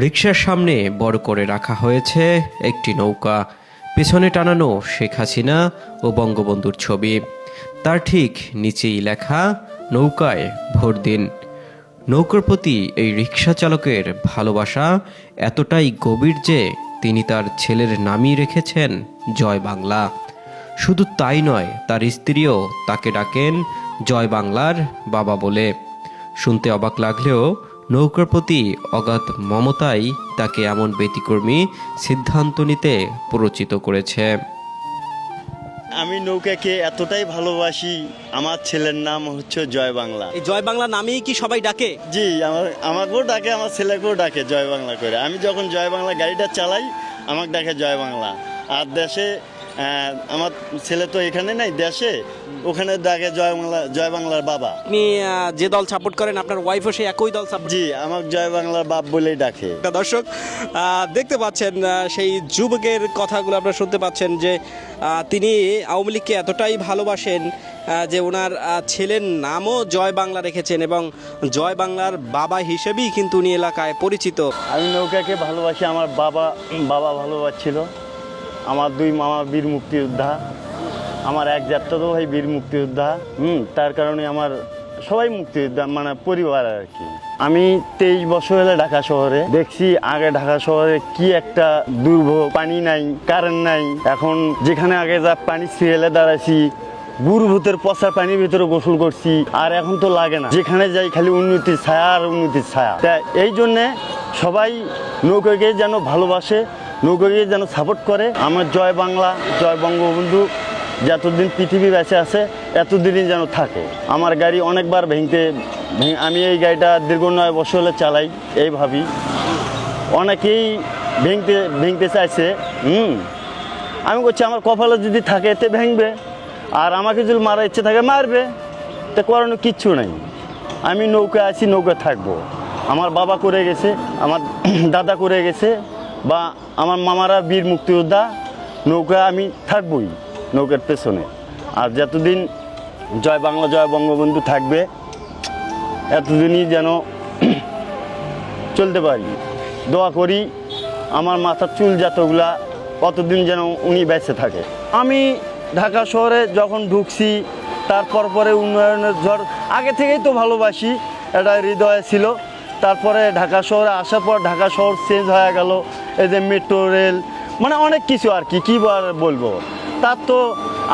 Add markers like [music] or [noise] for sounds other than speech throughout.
রিক্সার সামনে বড় করে রাখা হয়েছে একটি নৌকা। পেছনে টানানো শেখ হাসিনা ও বঙ্গবন্ধুর ছবি। তার ঠিক নিচেই লেখা, নৌকায় ভোট দিন। নৌকার প্রতি এই রিক্সা চালকের ভালোবাসা এতটাই গভীর যে তিনি তার ছেলের নামই রেখেছেন জয় বাংলা। শুধু তাই নয়, তার স্ত্রীও তাকে ডাকেন জয় বাংলার বাবা বলে। শুনতে অবাক লাগলেও নৌকার প্রতি অগাধ মমতাই তাকে এমন ব্যতিক্রমী সিদ্ধান্ত নিতে প্ররোচিত করেছে। আমি নৌকাকে এতটাই ভালোবাসি আমার ছেলের নাম হচ্ছে জয় বাংলা। এই জয় বাংলা নামেই কি সবাই ডাকে? জি আমার আমাকেও ডাকে আমার ছেলেকেও ডাকে জয় বাংলা করে। আমি যখন জয় বাংলা গাড়িটা চালাই আমাকে ডাকে জয় বাংলা। আর দেশে আমার ছেলে তো এখানে নাই দেশে ওখানে ডাকে জয় বাংলা জয় বাংলার বাবা। আপনি যে দল সাপোর্ট করেন আপনার ওয়াইফও সেই একই দল সাপোর্ট জি আমাকে জয় বাংলার বাপ বলেই ডাকে। দর্শক দেখতে পাচ্ছেন সেই যুবকের কথাগুলো আপনারা শুনতে পাচ্ছেন যে তিনি আওয়ামী লীগকে এতটাই ভালোবাসেন যে ওনার ছেলের নামও জয় বাংলা রেখেছেন এবং জয় বাংলার বাবা হিসেবেই কিন্তু উনি এলাকায় পরিচিত। আমি নৌকাকে ভালোবাসি আমার বাবা বাবা ভালোবাসছিল। আমার দুই মামা বীর মুক্তিযোদ্ধা। আমার এক তো ভাই বীর মুক্তিযোদ্ধা। হুম, তার কারণে আমার সবাই মুক্তিযোদ্ধা মানে পরিবার আর কি। আমি তেইশ বছর হলে ঢাকা শহরে। দেখছি আগে ঢাকা শহরে কি একটা দুর্ভোগ, পানি নাই কারেন্ট নাই। এখন যেখানে আগে যা পানি সিরিয়ালে দাঁড়াইছি বুড়ভূতের পচার পানির ভিতরে গোসল করছি, আর এখন তো লাগে না। যেখানে যাই খালি উন্নতির ছায়া আর উন্নতির ছায়া। তা এই জন্যে সবাই নৌকাকে যেন ভালোবাসে নৌকাকে যেন সাপোর্ট করে। আমার জয় বাংলা, জয় বঙ্গবন্ধু যতদিন পৃথিবী বেঁচে আছে, এতদিনই যেন থাকে। আমার গাড়ি অনেকবার ভেঙতে আমি এই গাড়িটা দীর্ঘ নয় বছর হলে চালাই, এই ভাবি। অনেকেই ভেঙতে ভেঙতে চাইছে, হুম, আমি বলছি, আমার কপালে যদি থাকে, এতে ভেঙবে। আর আমাকে যদি মারার ইচ্ছে থাকে, মারবে। তা করানো কিচ্ছু নাই। আমি নৌকা আছি নৌকা থাকব। আমার বাবা করে গেছে, আমার [clears throat] দাদা করে গেছে। বা আমার মামারা বীর মুক্তিযোদ্ধা নৌকা আমি থাকবই, নৌকার পেছনে। আর যতদিন জয় বাংলা, জয় বঙ্গবন্ধু থাকবে, এতদিনই যেন [clears throat] চলতে পারি। দোয়া করি আমার মাথার চুল জাতগুলা কতদিন যেন উনি বেঁচে থাকে। আমি ঢাকা শহরে যখন ঢুকছি, তারপর পরে উন্নয়নের ঝড়, আগে থেকেই তো ভালোবাসি, এটা হৃদয়ে ছিল। তারপরে ঢাকা শহরে আসার পর ঢাকা শহর চেঞ্জ হয়ে গেল। এই যে মেট্রো রেল মানে অনেক কিছু আর কি কী আর বলব? তার তো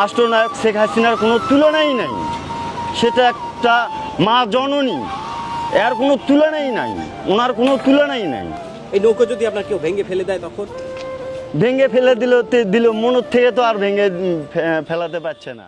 রাষ্ট্রনায়ক শেখ হাসিনার কোনো তুলনাই নাই। সেটা একটা মা জননী এর কোনো তুলনাই নাই ওনার কোনো তুলনাই নাই। এই নৌকো যদি আপনার কেউ ভেঙে ফেলে দেয় তখন? ভেঙে ফেলে দিল দিল মনের থেকে তো আর ভেঙে ফেলাতে পারছে না।